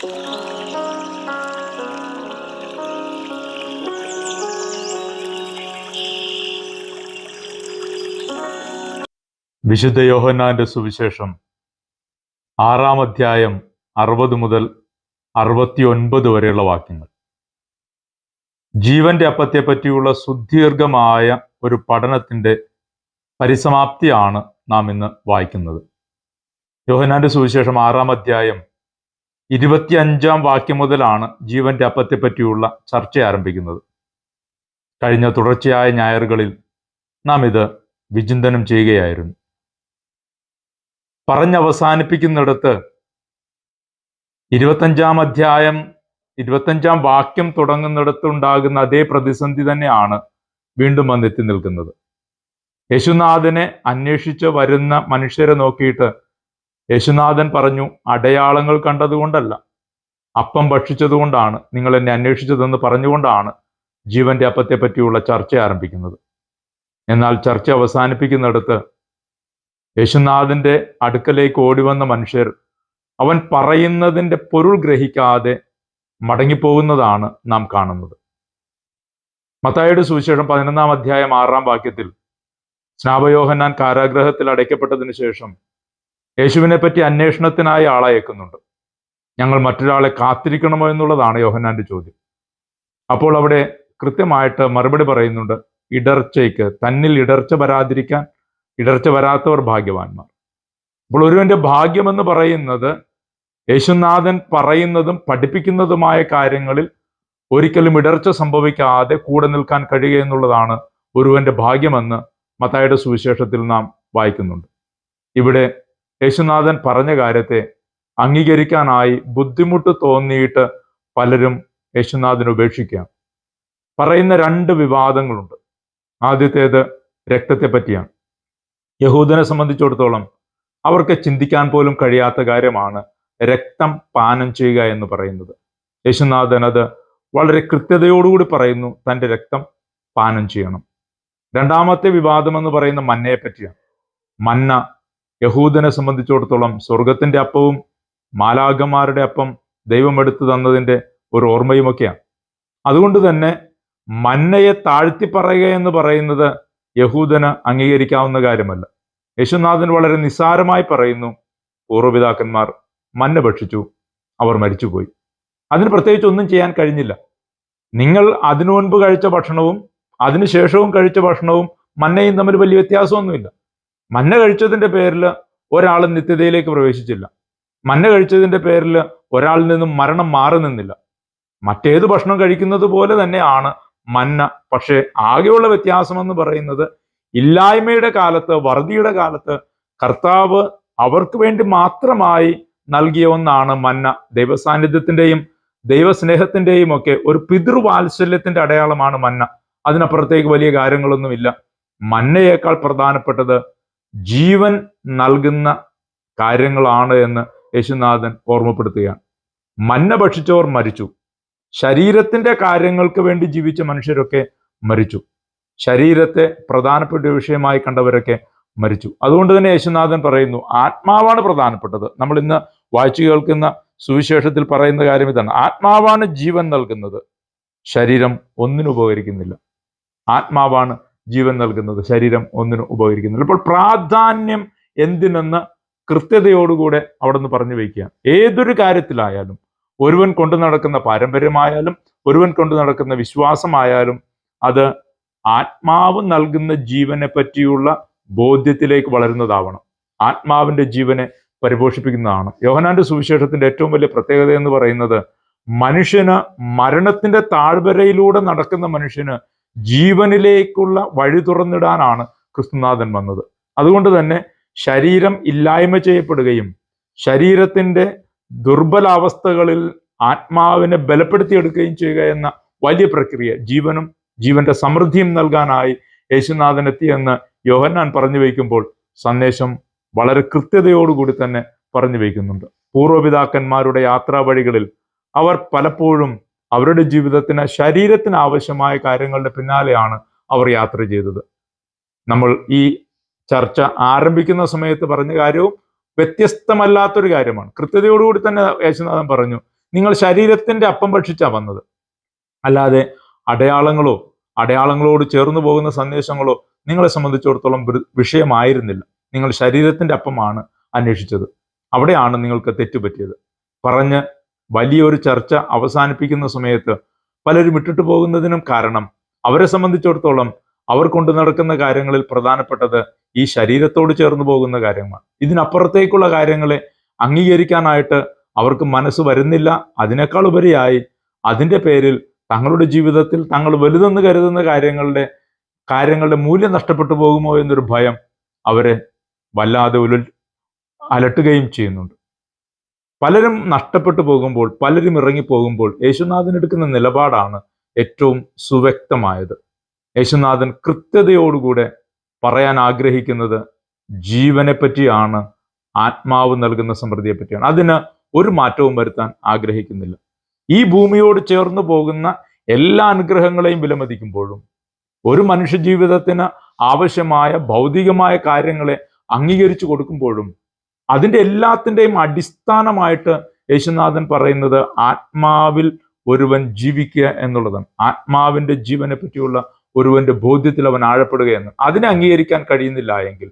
വിശുദ്ധ യോഹന്നാന്റെ സുവിശേഷം ആറാം അധ്യായം അറുപത് മുതൽ അറുപത്തിയൊൻപത് വരെയുള്ള വാക്യങ്ങൾ. ജീവന്റെ അപ്പത്തെ പറ്റിയുള്ള സുദീർഘമായ ഒരു പഠനത്തിന്റെ പരിസമാപ്തിയാണ് നാം ഇന്ന് വായിക്കുന്നത്. യോഹന്നാന്റെ സുവിശേഷം ആറാം അധ്യായം ഇരുപത്തിയഞ്ചാം വാക്യം മുതലാണ് ജീവന്റെ അപ്പത്തെപ്പറ്റിയുള്ള ചർച്ച ആരംഭിക്കുന്നത്. കഴിഞ്ഞ തുടർച്ചയായ ഞായറുകളിൽ നാം ഇത് വിചിന്തനം ചെയ്യുകയായിരുന്നു. പറഞ്ഞവസാനിപ്പിക്കുന്നിടത്ത് ഇരുപത്തഞ്ചാം അധ്യായം ഇരുപത്തഞ്ചാം വാക്യം തുടങ്ങുന്നിടത്തുണ്ടാകുന്ന അതേ പ്രതിസന്ധി തന്നെയാണ് വീണ്ടും വന്നെത്തി നിൽക്കുന്നത്. യശുനാഥനെ അന്വേഷിച്ച് വരുന്ന മനുഷ്യരെ നോക്കിയിട്ട് യേശുനാഥൻ പറഞ്ഞു അടയാളങ്ങൾ കണ്ടതുകൊണ്ടല്ല. അപ്പം ഭക്ഷിച്ചതുകൊണ്ടാണ് നിങ്ങൾ എന്നെ അന്വേഷിച്ചതെന്ന് പറഞ്ഞുകൊണ്ടാണ് ജീവന്റെ അപ്പത്തെ പറ്റിയുള്ള ചർച്ച ആരംഭിക്കുന്നത്. എന്നാൽ ചർച്ച അവസാനിപ്പിക്കുന്നിടത്ത് യേശുനാഥന്റെ അടുക്കലേക്ക് ഓടിവന്ന മനുഷ്യർ അവൻ പറയുന്നതിന്റെ പൊരുൾ ഗ്രഹിക്കാതെ മടങ്ങിപ്പോകുന്നതാണ് നാം കാണുന്നത്. മത്തായുടെ സുവിശേഷം പതിനൊന്നാം അധ്യായം ആറാം വാക്യത്തിൽ സ്നാപയോഹന്നാൻ കാരാഗ്രഹത്തിൽ അടയ്ക്കപ്പെട്ടതിനു ശേഷം യേശുവിനെ പറ്റി അന്വേഷണത്തിനായി ആളയക്കുന്നുണ്ട്. ഞങ്ങൾ മറ്റൊരാളെ കാത്തിരിക്കണമോ എന്നുള്ളതാണ് യോഹന്നാന്റെ ചോദ്യം. അപ്പോൾ അവിടെ കൃത്യമായിട്ട് മറുപടി പറയുന്നുണ്ട് ഇടർച്ചയ്ക്ക് തന്നിൽ ഇടർച്ച വരാതിരിക്കാൻ ഇടർച്ച വരാത്തവർ ഭാഗ്യവാന്മാർ. അപ്പോൾ ഒരുവന്റെ ഭാഗ്യമെന്ന് പറയുന്നത് യേശുനാഥൻ പറയുന്നതും പഠിപ്പിക്കുന്നതുമായ കാര്യങ്ങളിൽ ഒരിക്കലും ഇടർച്ച സംഭവിക്കാതെ കൂടെ നിൽക്കാൻ കഴിയുക എന്നുള്ളതാണ് ഒരുവന്റെ ഭാഗ്യമെന്ന് മത്തായുടെ സുവിശേഷത്തിൽ നാം വായിക്കുന്നുണ്ട്. ഇവിടെ യേശുനാഥൻ പറഞ്ഞ കാര്യത്തെ അംഗീകരിക്കാനായി ബുദ്ധിമുട്ട് തോന്നിയിട്ട് പലരും യേശുനാഥൻ ഉപേക്ഷിക്കുക പറയുന്ന രണ്ട് വിവാദങ്ങളുണ്ട്. ആദ്യത്തേത് രക്തത്തെ പറ്റിയാണ്. യഹൂദനെ സംബന്ധിച്ചിടത്തോളം അവർക്ക് ചിന്തിക്കാൻ പോലും കഴിയാത്ത കാര്യമാണ് രക്തം പാനം ചെയ്യുക എന്ന് പറയുന്നത്. യേശുനാഥൻ അത് വളരെ കൃത്യതയോടുകൂടി പറയുന്നു തന്റെ രക്തം പാനം ചെയ്യണം. രണ്ടാമത്തെ വിവാദം എന്ന് പറയുന്ന മന്നയെ പറ്റിയാണ്. മന്ന യഹൂദനെ സംബന്ധിച്ചിടത്തോളം സ്വർഗത്തിന്റെ അപ്പവും മാലാകന്മാരുടെ അപ്പം ദൈവം എടുത്തു തന്നതിന്റെ ഒരു ഓർമ്മയുമൊക്കെയാണ്. അതുകൊണ്ട് തന്നെ മന്നയെ താഴ്ത്തി പറയുക എന്ന് പറയുന്നത് യഹൂദന് അംഗീകരിക്കാവുന്ന കാര്യമല്ല. യേശുനാഥൻ വളരെ നിസ്സാരമായി പറയുന്നു പൂർവപിതാക്കന്മാർ മന്ന ഭക്ഷിച്ചു അവർ മരിച്ചുപോയി. അതിന് പ്രത്യേകിച്ച് ഒന്നും ചെയ്യാൻ കഴിഞ്ഞില്ല. നിങ്ങൾ അതിനു മുൻപ് കഴിച്ച ഭക്ഷണവും അതിനുശേഷവും കഴിച്ച ഭക്ഷണവും മന്നയും തമ്മിൽ വലിയ വ്യത്യാസമൊന്നുമില്ല. മന്ന കഴിച്ചതിന്റെ പേരിൽ ഒരാൾ നിത്യതയിലേക്ക് പ്രവേശിച്ചില്ല. മന്ന കഴിച്ചതിന്റെ പേരിൽ ഒരാളിൽ നിന്നും മരണം മാറി നിന്നില്ല. മറ്റേത് ഭക്ഷണം കഴിക്കുന്നത് പോലെ തന്നെയാണ് മന്ന. പക്ഷേ ആകെയുള്ള വ്യത്യാസം എന്ന് പറയുന്നത് ഇല്ലായ്മയുടെ കാലത്ത് വറുതിയുടെ കാലത്ത് കർത്താവ് അവർക്ക് വേണ്ടി മാത്രമായി നൽകിയ ഒന്നാണ് മന്ന. ദൈവസാന്നിധ്യത്തിന്റെയും ദൈവസ്നേഹത്തിന്റെയും ഒക്കെ ഒരു പിതൃവാത്സല്യത്തിന്റെ അടയാളമാണ് മന്ന. അതിനപ്പുറത്തേക്ക് വലിയ കാര്യങ്ങളൊന്നുമില്ല. മന്നയേക്കാൾ പ്രധാനപ്പെട്ടത് ജീവൻ നൽകുന്ന കാര്യങ്ങളാണ് എന്ന് യേശുനാഥൻ ഓർമ്മപ്പെടുത്തുകയാണ്. മന്ന ഭക്ഷിച്ചവർ മരിച്ചു. ശരീരത്തിന്റെ കാര്യങ്ങൾക്ക് വേണ്ടി ജീവിച്ച മനുഷ്യരൊക്കെ മരിച്ചു. ശരീരത്തെ പ്രധാനപ്പെട്ട വിഷയമായി കണ്ടവരൊക്കെ മരിച്ചു. അതുകൊണ്ട് തന്നെ യേശുനാഥൻ പറയുന്നു ആത്മാവാണ് പ്രധാനപ്പെട്ടത്. നമ്മൾ ഇന്ന് വായിച്ചു കേൾക്കുന്ന സുവിശേഷത്തിൽ പറയുന്ന കാര്യം ഇതാണ്. ആത്മാവാണ് ജീവൻ നൽകുന്നത്. ശരീരം ഒന്നിനും ഉപകരിക്കുന്നില്ല. ആത്മാവാണ് ജീവൻ നൽകുന്നത് ശരീരം ഒന്നിനും ഉപകരിക്കുന്നില്ല. അപ്പോൾ പ്രാധാന്യം എന്തിനെന്ന് കൃത്യതയോടുകൂടെ അവിടെ നിന്ന് പറഞ്ഞു വയ്ക്കുക ഏതൊരു കാര്യത്തിലായാലും ഒരുവൻ കൊണ്ടു നടക്കുന്ന പാരമ്പര്യമായാലും ഒരുവൻ കൊണ്ടു നടക്കുന്ന വിശ്വാസമായാലും അത് ആത്മാവ് നൽകുന്ന ജീവനെ പറ്റിയുള്ള ബോധ്യത്തിലേക്ക് വളരുന്നതാവണം. ആത്മാവിന്റെ ജീവനെ പരിപോഷിപ്പിക്കുന്നതാണ്. യോഹനാന്റെ സുവിശേഷത്തിന്റെ ഏറ്റവും വലിയ പ്രത്യേകത എന്ന് പറയുന്നത് മനുഷ്യന് മരണത്തിന്റെ താഴ്വരയിലൂടെ നടക്കുന്ന മനുഷ്യന് ജീവനിലേക്കുള്ള വഴി തുറന്നിടാനാണ് ക്രിസ്തുനാഥൻ വന്നത്. അതുകൊണ്ട് തന്നെ ശരീരം ഇല്ലായ്മ ചെയ്യപ്പെടുകയും ശരീരത്തിന്റെ ദുർബലാവസ്ഥകളിൽ ആത്മാവിനെ ബലപ്പെടുത്തിയെടുക്കുകയും ചെയ്യുക എന്ന വലിയ പ്രക്രിയ ജീവനും ജീവന്റെ സമൃദ്ധിയും നൽകാനായി യേശുനാഥൻ എത്തിയെന്ന് യോഹന്നാൻ പറഞ്ഞു വയ്ക്കുമ്പോൾ സന്ദേശം വളരെ കൃത്യതയോടുകൂടി തന്നെ പറഞ്ഞു വയ്ക്കുന്നുണ്ട്. പൂർവപിതാക്കന്മാരുടെ യാത്രാ വഴികളിൽ അവർ പലപ്പോഴും അവരുടെ ജീവിതത്തിന് ശരീരത്തിന് ആവശ്യമായ കാര്യങ്ങളുടെ പിന്നാലെയാണ് അവർ യാത്ര ചെയ്തത്. നമ്മൾ ഈ ചർച്ച ആരംഭിക്കുന്ന സമയത്ത് പറഞ്ഞ കാര്യവും വ്യത്യസ്തമല്ലാത്തൊരു കാര്യമാണ്. കൃത്യതയോടുകൂടി തന്നെ യേശുനാഥൻ പറഞ്ഞു നിങ്ങൾ ശരീരത്തിന്റെ അപ്പം ഭക്ഷിച്ചാ വന്നത്. അല്ലാതെ അടയാളങ്ങളോ അടയാളങ്ങളോട് ചേർന്നു പോകുന്ന സന്ദേശങ്ങളോ നിങ്ങളെ സംബന്ധിച്ചിടത്തോളം വിഷയമായിരുന്നില്ല. നിങ്ങൾ ശരീരത്തിന്റെ അപ്പമാണ് അന്വേഷിച്ചത്. അവിടെയാണ് നിങ്ങൾക്ക് തെറ്റുപറ്റിയത്. പറഞ്ഞ് വലിയൊരു ചർച്ച അവസാനിപ്പിക്കുന്ന സമയത്ത് പലരും ഇട്ടിട്ട് പോകുന്നതിനും കാരണം അവരെ സംബന്ധിച്ചിടത്തോളം അവർ കൊണ്ടു നടക്കുന്ന കാര്യങ്ങളിൽ പ്രധാനപ്പെട്ടത് ഈ ശരീരത്തോട് ചേർന്ന് പോകുന്ന കാര്യങ്ങളാണ്. ഇതിനപ്പുറത്തേക്കുള്ള കാര്യങ്ങളെ അംഗീകരിക്കാനായിട്ട് അവർക്ക് മനസ്സ് വരുന്നില്ല. അതിനേക്കാൾ ഉപരിയായി അതിന്റെ പേരിൽ തങ്ങളുടെ ജീവിതത്തിൽ തങ്ങൾ വലുതെന്ന് കരുതുന്ന കാര്യങ്ങളുടെ കാര്യങ്ങളുടെ മൂല്യം നഷ്ടപ്പെട്ടു പോകുമോ എന്നൊരു ഭയം അവരെ വല്ലാതെ ഉലൽ അലട്ടുകയും ചെയ്യുന്നുണ്ട്. പലരും നഷ്ടപ്പെട്ടു പോകുമ്പോൾ പലരും ഇറങ്ങിപ്പോകുമ്പോൾ യേശുനാഥൻ എടുക്കുന്ന നിലപാടാണ് ഏറ്റവും സുവ്യക്തമായത്. യേശുനാഥൻ കൃത്യതയോടുകൂടെ പറയാൻ ആഗ്രഹിക്കുന്നത് ജീവനെ പറ്റിയാണ് ആത്മാവ് നൽകുന്ന സമൃദ്ധിയെ പറ്റിയാണ് അതിന് ഒരു മാറ്റവും വരുത്താൻ ആഗ്രഹിക്കുന്നില്ല. ഈ ഭൂമിയോട് ചേർന്നു പോകുന്ന എല്ലാ അനുഗ്രഹങ്ങളെയും വിലമതിക്കുമ്പോഴും ഒരു മനുഷ്യ ജീവിതത്തിന് ആവശ്യമായ ഭൗതികമായ കാര്യങ്ങളെ അംഗീകരിച്ചു കൊടുക്കുമ്പോഴും അതിന്റെ എല്ലാത്തിന്റെയും അടിസ്ഥാനമായിട്ട് യേശുനാഥൻ പറയുന്നത് ആത്മാവിൽ ഒരുവൻ ജീവിക്കുക എന്നുള്ളതാണ്. ആത്മാവിന്റെ ജീവനെ പറ്റിയുള്ള ഒരുവന്റെ ബോധ്യത്തിൽ അവൻ ആഴപ്പെടുകയെന്ന്. അതിനെ അംഗീകരിക്കാൻ കഴിയുന്നില്ല എങ്കിൽ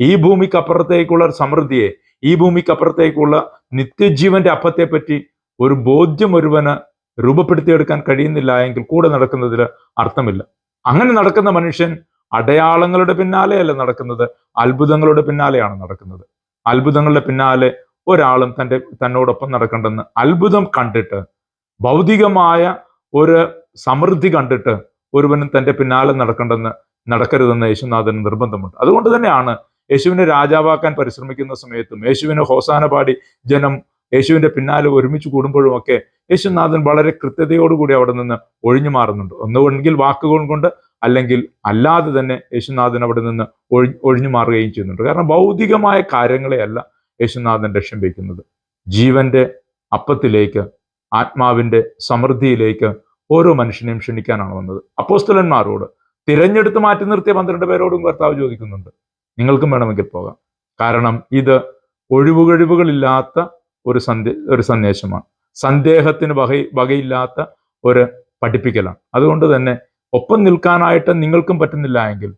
ഈ ഭൂമിക്കപ്പുറത്തേക്കുള്ള സമൃദ്ധിയെ ഈ ഭൂമിക്കപ്പുറത്തേക്കുള്ള നിത്യജീവന്റെ അപ്പത്തെപ്പറ്റി ഒരു ബോധ്യം ഒരുവന് രൂപപ്പെടുത്തിയെടുക്കാൻ കഴിയുന്നില്ല എങ്കിൽ കൂടെ നടക്കുന്നതിൽ അർത്ഥമില്ല. അങ്ങനെ നടക്കുന്ന മനുഷ്യൻ അടയാളങ്ങളുടെ പിന്നാലെയല്ല നടക്കുന്നത് അത്ഭുതങ്ങളുടെ പിന്നാലെയാണ് നടക്കുന്നത്. അത്ഭുതങ്ങളുടെ പിന്നാലെ ഒരാളും തന്റെ തന്നോടൊപ്പം നടക്കണ്ടെന്ന് അത്ഭുതം കണ്ടിട്ട് ഭൗതികമായ ഒരു സമൃദ്ധി കണ്ടിട്ട് ഒരുവനും തന്റെ പിന്നാലെ നടക്കണ്ടെന്ന് നടക്കരുതെന്ന് യേശുനാഥന് നിർബന്ധമുണ്ട്. അതുകൊണ്ട് തന്നെയാണ് യേശുവിനെ രാജാവാക്കാൻ പരിശ്രമിക്കുന്ന സമയത്തും യേശുവിന് ഹോസാന പാടി ജനം യേശുവിന്റെ പിന്നാലെ ഒരുമിച്ച് കൂടുമ്പോഴുമൊക്കെ യേശുനാഥൻ വളരെ കൃത്യതയോടുകൂടി അവിടെ നിന്ന് ഒഴിഞ്ഞു മാറുന്നുണ്ട് ഒന്നുകൊണ്ടെങ്കിൽ വാക്കുകൾ കൊണ്ട് അല്ലെങ്കിൽ അല്ലാതെ തന്നെ യേശുനാഥൻ അവിടെ നിന്ന് ഒഴി ഒഴിഞ്ഞു മാറുകയും ചെയ്യുന്നുണ്ട്. കാരണം ഭൗതികമായ കാര്യങ്ങളെയല്ല യേശുനാഥൻ ലക്ഷ്യം വയ്ക്കുന്നത്. ജീവന്റെ അപ്പത്തിലേക്ക് ആത്മാവിന്റെ സമൃദ്ധിയിലേക്ക് ഓരോ മനുഷ്യനെയും ക്ഷണിക്കാനാണ് വന്നത്. അപ്പോസ്തലന്മാരോട് തിരഞ്ഞെടുത്ത് മാറ്റി നിർത്തിയ പന്ത്രണ്ട് പേരോടും കർത്താവ് ചോദിക്കുന്നുണ്ട്. നിങ്ങൾക്കും വേണമെങ്കിൽ പോകാം. കാരണം ഇത് ഒഴിവുകഴിവുകളില്ലാത്ത ഒരു സന്ദേ ഒരു സന്ദേശമാണ്. സന്ദേഹത്തിന് വക വകയില്ലാത്ത ഒരു പഠിപ്പിക്കലാണ്. അതുകൊണ്ട് തന്നെ ഒപ്പം നിൽക്കാനായിട്ട് നിങ്ങൾക്കും പറ്റുന്നില്ല എങ്കിൽ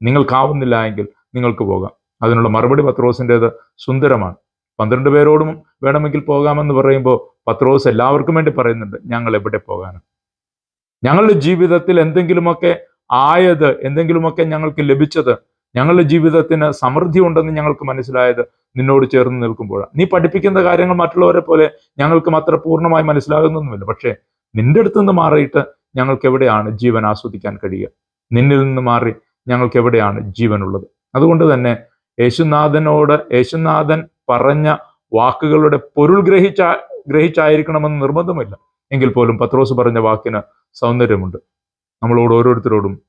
നിങ്ങൾക്കാവുന്നില്ല എങ്കിൽ നിങ്ങൾക്ക് പോകാം. അതിനുള്ള മറുപടി പത്രോസിന്റെത് സുന്ദരമാണ്. പന്ത്രണ്ട് പേരോടും വേണമെങ്കിൽ പോകാമെന്ന് പറയുമ്പോൾ പത്രോസ് എല്ലാവർക്കും വേണ്ടി പറയുന്നുണ്ട് ഞങ്ങൾ എവിടെ പോകാനും ഞങ്ങളുടെ ജീവിതത്തിൽ എന്തെങ്കിലുമൊക്കെ ആയത് എന്തെങ്കിലുമൊക്കെ ഞങ്ങൾക്ക് ലഭിച്ചത് ഞങ്ങളുടെ ജീവിതത്തിന് സമൃദ്ധി ഉണ്ടെന്ന് ഞങ്ങൾക്ക് മനസ്സിലായത് നിന്നോട് ചേർന്ന് നിൽക്കുമ്പോഴാണ്. നീ പഠിപ്പിക്കുന്ന കാര്യങ്ങൾ മറ്റുള്ളവരെ പോലെ ഞങ്ങൾക്ക് അത്ര പൂർണമായി മനസ്സിലാകുന്നൊന്നുമില്ല. പക്ഷേ നിന്റെ അടുത്തുനിന്ന് മാറിയിട്ട് ഞങ്ങൾക്ക് എവിടെയാണ് ജീവൻ ആസ്വദിക്കാൻ കഴിയുക? നിന്നിൽ നിന്ന് മാറി ഞങ്ങൾക്ക് എവിടെയാണ് ജീവനുള്ളത്? അതുകൊണ്ട് തന്നെ യേശുനാഥനോട് യേശുനാഥൻ പറഞ്ഞ വാക്കുകളുടെ പൊരുൾ ഗ്രഹിച്ച ഗ്രഹിച്ചായിരിക്കണമെന്ന് നിർബന്ധമില്ല. എങ്കിൽ പോലും പത്രോസ് പറഞ്ഞ വാക്കിന് സൗന്ദര്യമുണ്ട്. നമ്മളോട് ഓരോരുത്തരോടും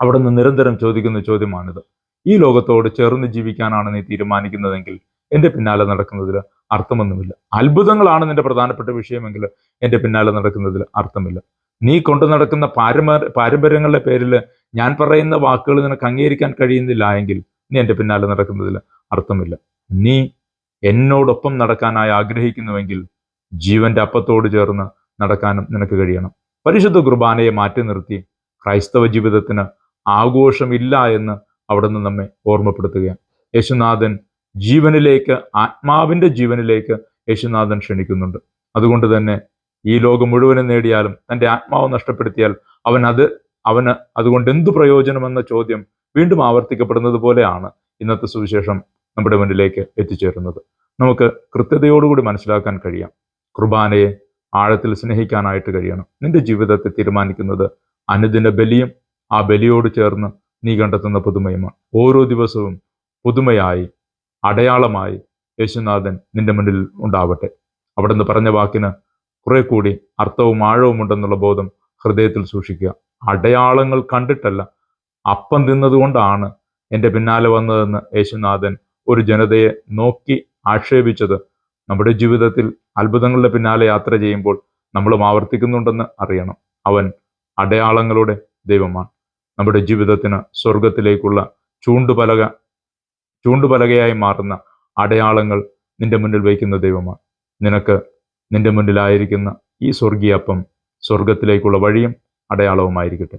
അവിടെ നിന്ന് നിരന്തരം ചോദിക്കുന്ന ചോദ്യമാണിത്. ഈ ലോകത്തോട് ചേർന്ന് ജീവിക്കാനാണ് നീ തീരുമാനിക്കുന്നതെങ്കിൽ എന്റെ പിന്നാലെ നടക്കുന്നതിൽ അർത്ഥമൊന്നുമില്ല. അത്ഭുതങ്ങളാണ് നിന്റെ പ്രധാനപ്പെട്ട വിഷയമെങ്കിൽ എന്റെ പിന്നാലെ നടക്കുന്നതിൽ അർത്ഥമില്ല. നീ കൊണ്ടു നടക്കുന്ന പാരമ്പര്യ പാരമ്പര്യങ്ങളുടെ പേരിൽ ഞാൻ പറയുന്ന വാക്കുകൾ നിനക്ക് അംഗീകരിക്കാൻ കഴിയുന്നില്ല എങ്കിൽ നീ എന്റെ പിന്നാലെ നടക്കുന്നതിൽ അർത്ഥമില്ല. നീ എന്നോടൊപ്പം നടക്കാനായി ആഗ്രഹിക്കുന്നുവെങ്കിൽ ജീവന്റെ അപ്പത്തോട് ചേർന്ന് നടക്കാനും നിനക്ക് കഴിയണം. പരിശുദ്ധ കുർബാനയെ മാറ്റി നിർത്തി ക്രൈസ്തവ ജീവിതത്തിന് ആഘോഷമില്ല എന്ന് അവിടെ നിന്ന് നമ്മെ ഓർമ്മപ്പെടുത്തുകയാണ്. യേശുനാഥൻ ജീവനിലേക്ക് ആത്മാവിന്റെ ജീവനിലേക്ക് യേശുനാഥൻ ക്ഷണിക്കുന്നുണ്ട്. അതുകൊണ്ട് തന്നെ ഈ ലോകം മുഴുവനും നേടിയാലും തന്റെ ആത്മാവ് നഷ്ടപ്പെടുത്തിയാൽ അവൻ അത് അവന് അതുകൊണ്ട് എന്തു പ്രയോജനമെന്ന ചോദ്യം വീണ്ടും ആവർത്തിക്കപ്പെടുന്നത് പോലെയാണ് ഇന്നത്തെ സുവിശേഷം നമ്മുടെ മുന്നിലേക്ക് എത്തിച്ചേരുന്നത്. നമുക്ക് കൃത്യതയോടുകൂടി മനസ്സിലാക്കാൻ കഴിയാം. കുർബാനയെ ആഴത്തിൽ സ്നേഹിക്കാനായിട്ട് കഴിയണം. നിന്റെ ജീവിതത്തെ തീരുമാനിക്കുന്നത് അനുദിന ബലിയും ആ ബലിയോട് ചേർന്ന് നീ കണ്ടെത്തുന്ന പുതുമയുമാണ്. ഓരോ ദിവസവും പുതുമയായി അടയാളമായി യേശുനാഥൻ നിന്റെ മുന്നിൽ ഉണ്ടാവട്ടെ. അവിടെ നിന്ന് പറഞ്ഞ വാക്കിന് കുറെ കൂടി അർത്ഥവും ആഴവും ഉണ്ടെന്നുള്ള ബോധം ഹൃദയത്തിൽ സൂക്ഷിക്കുക. അടയാളങ്ങൾ കണ്ടിട്ടല്ല അപ്പം തിന്നതുകൊണ്ടാണ് എന്റെ പിന്നാലെ വന്നതെന്ന് യേശുനാഥൻ ഒരു ജനതയെ നോക്കി ആക്ഷേപിച്ചത്. നമ്മുടെ ജീവിതത്തിൽ അത്ഭുതങ്ങളുടെ പിന്നാലെ യാത്ര ചെയ്യുമ്പോൾ നമ്മളും ആവർത്തിക്കുന്നുണ്ടെന്ന് അറിയണം. അവൻ അടയാളങ്ങളുടെ ദൈവമാണ്. നമ്മുടെ ജീവിതത്തിന് സ്വർഗത്തിലേക്കുള്ള ചൂണ്ടുപലക ചൂണ്ടുപലകയായി മാറുന്ന അടയാളങ്ങൾ നിന്റെ മുന്നിൽ വയ്ക്കുന്ന ദൈവമാണ്. നിനക്ക് നിന്റെ മുന്നിലായിരിക്കുന്ന ഈ സ്വർഗീയപ്പം സ്വർഗത്തിലേക്കുള്ള വഴിയും അടയാളവുമായിരിക്കട്ടെ.